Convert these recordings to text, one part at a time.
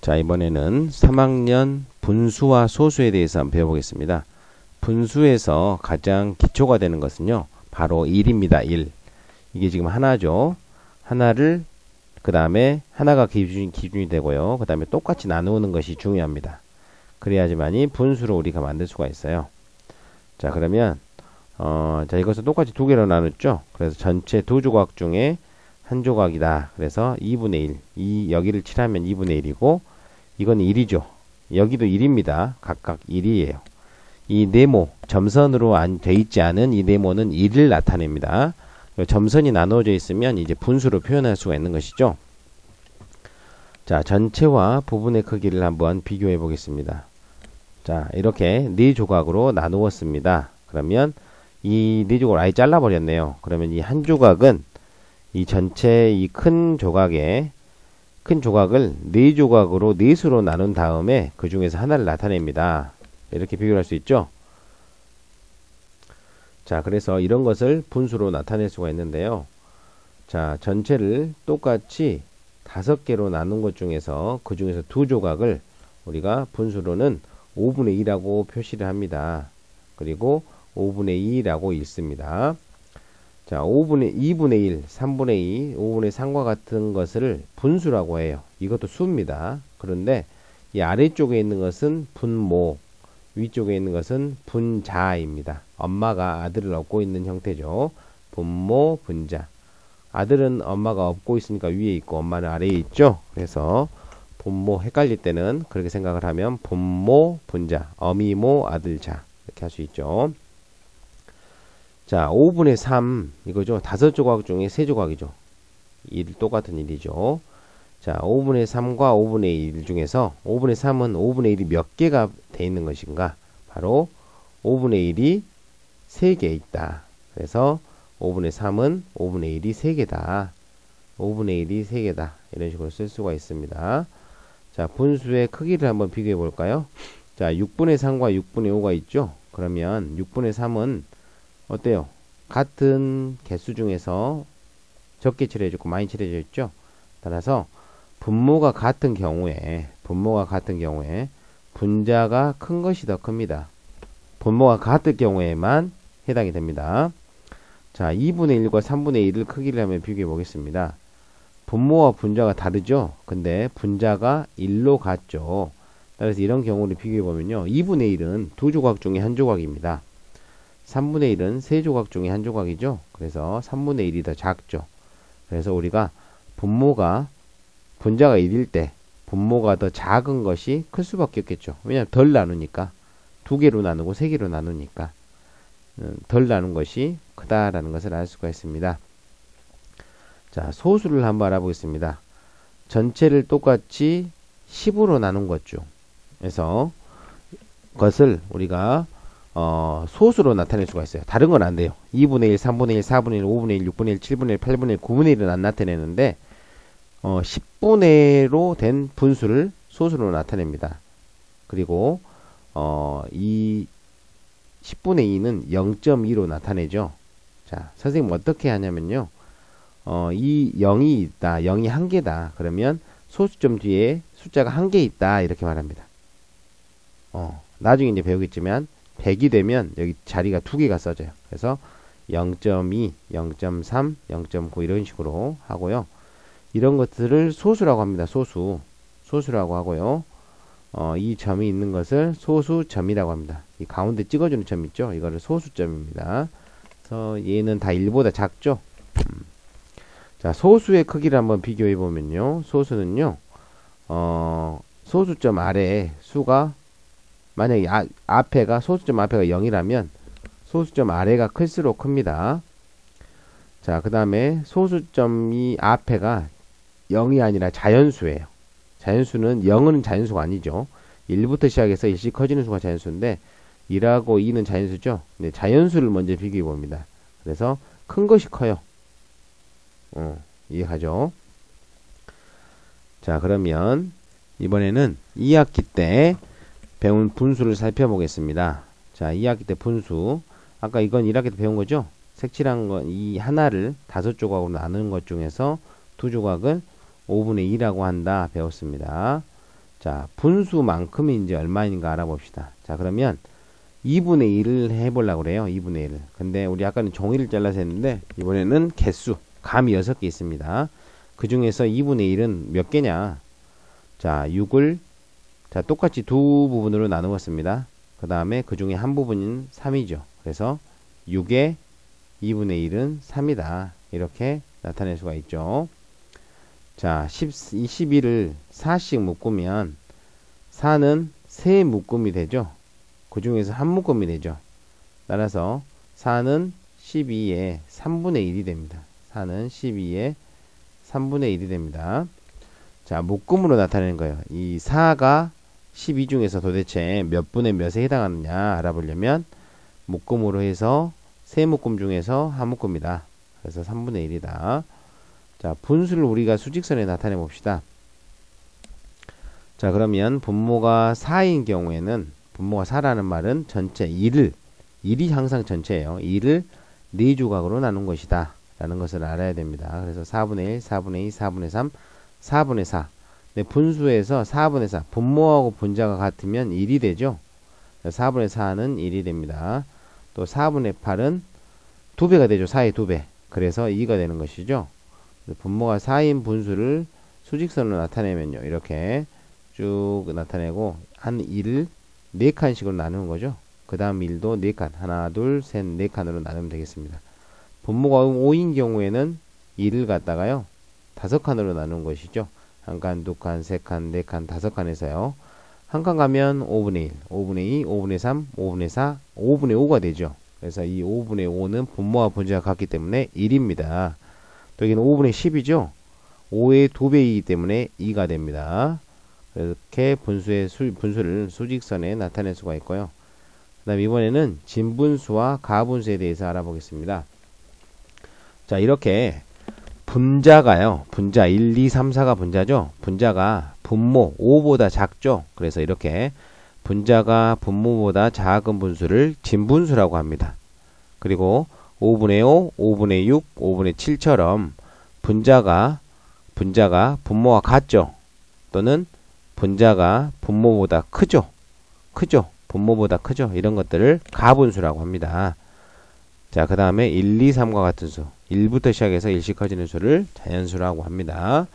자, 이번에는 3학년 분수와 소수에 대해서 한번 배워보겠습니다. 분수에서 가장 기초가 되는 것은요, 바로 1입니다. 1. 이게 지금 하나죠. 하나를, 그 다음에 하나가 기준, 기준이 되고요. 그 다음에 똑같이 나누는 것이 중요합니다. 그래야지만이 분수로 우리가 만들 수가 있어요. 자, 그러면, 어, 자, 이것을 똑같이 두 개로 나눴죠. 그래서 전체 두 조각 중에 한 조각이다. 그래서 2분의 1. 이, 여기를 칠하면 2분의 1이고, 이건 1이죠. 여기도 1입니다. 각각 1이에요. 이 네모, 점선으로 안 돼 있지 않은 이 네모는 1을 나타냅니다. 점선이 나누어져 있으면 이제 분수로 표현할 수가 있는 것이죠. 자, 전체와 부분의 크기를 한번 비교해 보겠습니다. 자, 이렇게 네 조각으로 나누었습니다. 그러면 이 네 조각을 아예 잘라버렸네요. 그러면 이 한 조각은 이 전체 이 큰 조각에 큰 조각을 네 조각으로 넷으로 나눈 다음에 그 중에서 하나를 나타냅니다. 이렇게 비교할 수 있죠. 자, 그래서 이런 것을 분수로 나타낼 수가 있는데요. 자, 전체를 똑같이 다섯 개로 나눈 것 중에서 그 중에서 두 조각을 우리가 분수로는 5분의 2라고 표시를 합니다. 그리고 5분의 2라고 읽습니다. 자, 5분의 2분의 1, 3분의 2, 5분의 3과 같은 것을 분수라고 해요. 이것도 수입니다. 그런데 이 아래쪽에 있는 것은 분모, 위쪽에 있는 것은 분자입니다. 엄마가 아들을 업고 있는 형태죠. 분모, 분자. 아들은 엄마가 업고 있으니까 위에 있고 엄마는 아래에 있죠. 그래서 분모 헷갈릴 때는 그렇게 생각을 하면 분모, 분자, 어미모, 아들자 이렇게 할 수 있죠. 자, 5분의 3 이거죠. 다섯 조각 중에 세 조각이죠. 1 똑같은 일이죠. 자, 5분의 3과 5분의 1 중에서 5분의 3은 5분의 1이 몇 개가 돼 있는 것인가? 바로 5분의 1이 3개 있다. 그래서 5분의 3은 5분의 1이 3개다. 5분의 1이 3개다. 이런 식으로 쓸 수가 있습니다. 자, 분수의 크기를 한번 비교해 볼까요? 자, 6분의 3과 6분의 5가 있죠? 그러면 6분의 3은 어때요? 같은 개수 중에서 적게 칠해져 있고 많이 칠해져 있죠? 따라서 분모가 같은 경우에 분모가 같은 경우에 분자가 큰 것이 더 큽니다. 분모가 같을 경우에만 해당이 됩니다. 자, 2분의 1과 3분의 1을 크기를 하면 비교해 보겠습니다. 분모와 분자가 다르죠? 근데 분자가 1로 같죠? 따라서 이런 경우를 비교해 보면요. 2분의 1은 두 조각 중에 한 조각입니다. 3분의 1은 세 조각 중에 한 조각이죠. 그래서 3분의 1이 더 작죠. 그래서 우리가 분모가 분자가 1일 때 분모가 더 작은 것이 클 수밖에 없겠죠. 왜냐하면 덜 나누니까 두 개로 나누고 세 개로 나누니까 음, 덜 나눈 것이 크다라는 것을 알 수가 있습니다. 자 소수를 한번 알아보겠습니다. 전체를 똑같이 10으로 나눈 것 중에서 것을 우리가 어, 소수로 나타낼 수가 있어요. 다른 건 안 돼요. 2분의 1, 3분의 1, 4분의 1, 5분의 1, 6분의 1, 7분의 1, 8분의 1, 9분의 1은 안 나타내는데 어, 10분의 1로 된 분수를 소수로 나타냅니다. 그리고 어, 이 10분의 2는 0.2로 나타내죠. 자, 선생님 어떻게 하냐면요. 어, 이 0이 있다. 0이 한 개다. 그러면 소수점 뒤에 숫자가 한 개 있다. 이렇게 말합니다. 어, 나중에 이제 배우겠지만 100이 되면 여기 자리가 두 개가 써져요. 그래서 0.2, 0.3, 0.9 이런 식으로 하고요. 이런 것들을 소수라고 합니다. 소수. 소수라고 하고요. 어, 이 점이 있는 것을 소수점이라고 합니다. 이 가운데 찍어주는 점 있죠? 이거를 소수점입니다. 그래서 얘는 다 1보다 작죠? 음. 자, 소수의 크기를 한번 비교해 보면요. 소수는요, 어, 소수점 아래에 수가 만약에 아, 앞에가 소수점 앞에가 0이라면 소수점 아래가 클수록 큽니다. 자, 그 다음에 소수점이 앞에가 0이 아니라 자연수예요. 자연수는 0은 자연수가 아니죠. 1부터 시작해서 1씩 커지는 수가 자연수인데 1하고 2는 자연수죠. 네, 자연수를 먼저 비교해 봅니다. 그래서 큰 것이 커요. 어, 이해하죠? 자, 그러면 이번에는 2학기 때 배운 분수를 살펴보겠습니다. 자, 2학기 때 분수. 아까 이건 1학기 때 배운 거죠? 색칠한 건 이 하나를 다섯 조각으로 나누는 것 중에서 두 조각을 5분의 2라고 한다 배웠습니다. 자, 분수만큼이 이제 얼마인가 알아봅시다. 자, 그러면 2분의 1을 해보려고 그래요. 2분의 1을. 근데 우리 아까는 종이를 잘라서 했는데, 이번에는 개수, 감이 6개 있습니다. 그 중에서 2분의 1은 몇 개냐? 자, 6을, 자, 똑같이 두 부분으로 나누었습니다. 그 다음에 그 중에 한 부분인 3이죠. 그래서 6의 2분의 1은 3이다. 이렇게 나타낼 수가 있죠. 자, 10, 21을 4씩 묶으면 4는 세 묶음이 되죠. 그 중에서 한 묶음이 되죠. 따라서 4는 12의 3분의 1이 됩니다. 4는 12의 3분의 1이 됩니다. 자, 묶음으로 나타내는 거예요. 이 4가 12 중에서 도대체 몇 분의 몇에 해당하느냐 알아보려면 묶음으로 해서 세 묶음 중에서 한 묶음이다. 그래서 3분의 1이다. 자, 분수를 우리가 수직선에 나타내 봅시다. 자, 그러면 분모가 4인 경우에는 분모가 4라는 말은 전체 1을 1이 항상 전체예요. 1을 4조각으로 나눈 것이다. 라는 것을 알아야 됩니다. 그래서 4분의 1, 4분의 2, 4분의 3, 4분의 4. 네, 분수에서 4분의 4, 분모하고 분자가 같으면 1이 되죠. 4분의 4는 1이 됩니다. 또 4분의 8은 2배가 되죠. 4의 2배. 그래서 2가 되는 것이죠. 분모가 4인 분수를 수직선으로 나타내면요. 이렇게 쭉 나타내고 한 1을 4칸씩으로 나누는 거죠. 그 다음 1도 4칸. 하나, 둘, 셋, 4칸으로 나누면 되겠습니다. 분모가 5인 경우에는 1을 갖다가요. 5칸으로 나누는 것이죠. 한 칸, 두 칸, 세 칸, 네 칸, 다섯 칸에서요. 한 칸 가면 5분의 1, 5분의 2, 5분의 3, 5분의 4, 5분의 5가 되죠. 그래서 이 5분의 5는 분모와 분자가 같기 때문에 1입니다. 또 여기는 5분의 10이죠. 5의 2배이기 때문에 2가 됩니다. 이렇게 분수의 수, 분수를 수직선에 나타낼 수가 있고요. 그 다음 이번에는 진분수와 가분수에 대해서 알아보겠습니다. 자 이렇게 분자가요. 분자 1, 2, 3, 4가 분자죠. 분자가 분모 5보다 작죠. 그래서 이렇게 분자가 분모보다 작은 분수를 진분수라고 합니다. 그리고 5분의 5, 5분의 6, 5분의 7처럼 분자가 분자가 분모와 같죠. 또는 분자가 분모보다 크죠. 크죠. 분모보다 크죠. 이런 것들을 가분수라고 합니다. 자, 그 다음에 1, 2, 3과 같은 수. 1부터 시작해서 일씩 커지는 수를 자연수라고 합니다.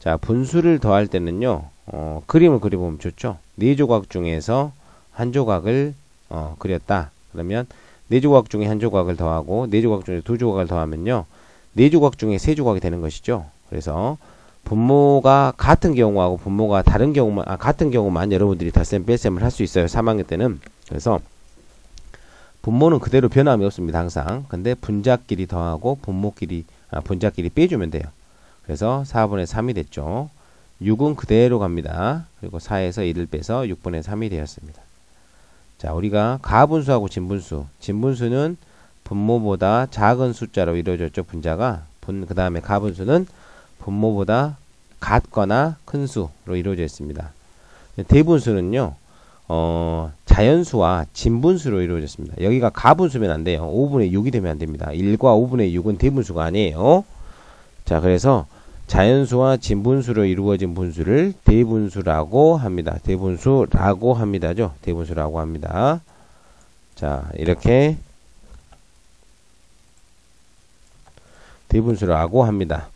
자, 분수를 더할 때는요, 어, 그림을 그려보면 좋죠. 네 조각 중에서 한 조각을 어, 그렸다. 그러면 네 조각 중에 한 조각을 더하고 네 조각 중에 두 조각을 더하면요. 네 조각 중에 세 조각이 되는 것이죠. 그래서 분모가 같은 경우하고 분모가 다른 경우만 아, 같은 경우만 여러분들이 덧셈 뺄셈을 할 수 있어요. 3학년 때는. 그래서 분모는 그대로 변함이 없습니다. 항상. 근데 분자끼리 더하고 분모끼리 아, 분자끼리 빼주면 돼요. 그래서 4분의 3이 됐죠. 6은 그대로 갑니다. 그리고 4에서 1을 빼서 6분의 3이 되었습니다. 자, 우리가 가분수하고 진분수. 진분수는 분모보다 작은 숫자로 이루어졌죠. 분자가. 분, 그 다음에 가분수는 분모보다 같거나 큰 수로 이루어져 있습니다. 대분수는요, 어, 자연수와 진분수로 이루어졌습니다. 여기가 가분수면 안 돼요. 5분의 6이 되면 안 됩니다. 1과 5분의 6은 대분수가 아니에요. 자, 그래서 자연수와 진분수로 이루어진 분수를 대분수라고 합니다. 대분수라고 합니다죠. 대분수라고 합니다. 자, 이렇게 대분수라고 합니다.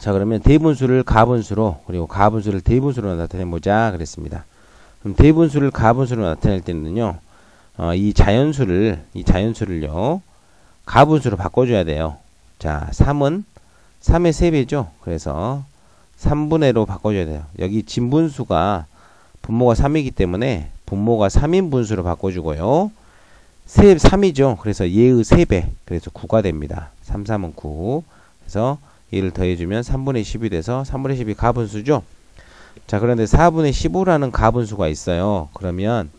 자, 그러면 대분수를 가분수로 그리고 가분수를 대분수로 나타내 보자 그랬습니다. 그럼 대분수를 가분수로 나타낼 때는요. 어, 이 자연수를 이 자연수를요. 가분수로 바꿔 줘야 돼요. 자, 3은 3의 3배죠. 그래서 3분의로 바꿔줘야 돼요. 여기 진분수가 분모가 3이기 때문에 분모가 3인 분수로 바꿔주고요. 3, 3이죠. 그래서 얘의 3배. 그래서 9가 됩니다. 3, 3은 9. 그래서 얘를 더해주면 3분의 10이 돼서 3분의 10이 가분수죠. 자, 그런데 4분의 15라는 가분수가 있어요. 그러면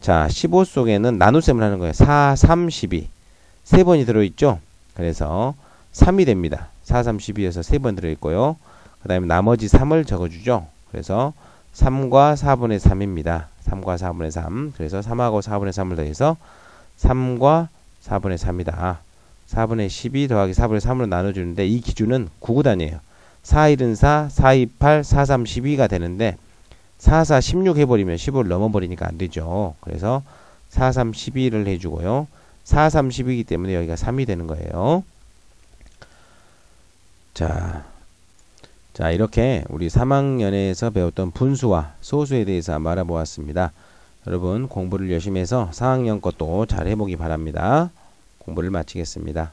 자, 15 속에는 나눗셈을 하는 거예요. 4, 3, 12. 3번이 들어있죠. 그래서 3이 됩니다. 4, 3, 12에서 3번 들어있고요. 그 다음에 나머지 3을 적어주죠. 그래서 3과 4분의 3입니다. 3과 4분의 3. 그래서 3하고 4분의 3을 더해서 3과 4분의 3이다. 4분의 12 더하기 4분의 3으로 나눠주는데 이 기준은 구구단이에요. 4, 1은 4, 4, 2, 8, 4, 3, 12가 되는데 4, 4, 16 해버리면 15를 넘어버리니까 안 되죠. 그래서 4, 3, 12를 해주고요. 4, 3, 12이기 때문에 여기가 3이 되는 거예요. 자, 자 이렇게 우리 3학년에서 배웠던 분수와 소수에 대해서 한번 알아보았습니다. 여러분 공부를 열심히 해서 4학년 것도 잘 해보기 바랍니다. 공부를 마치겠습니다.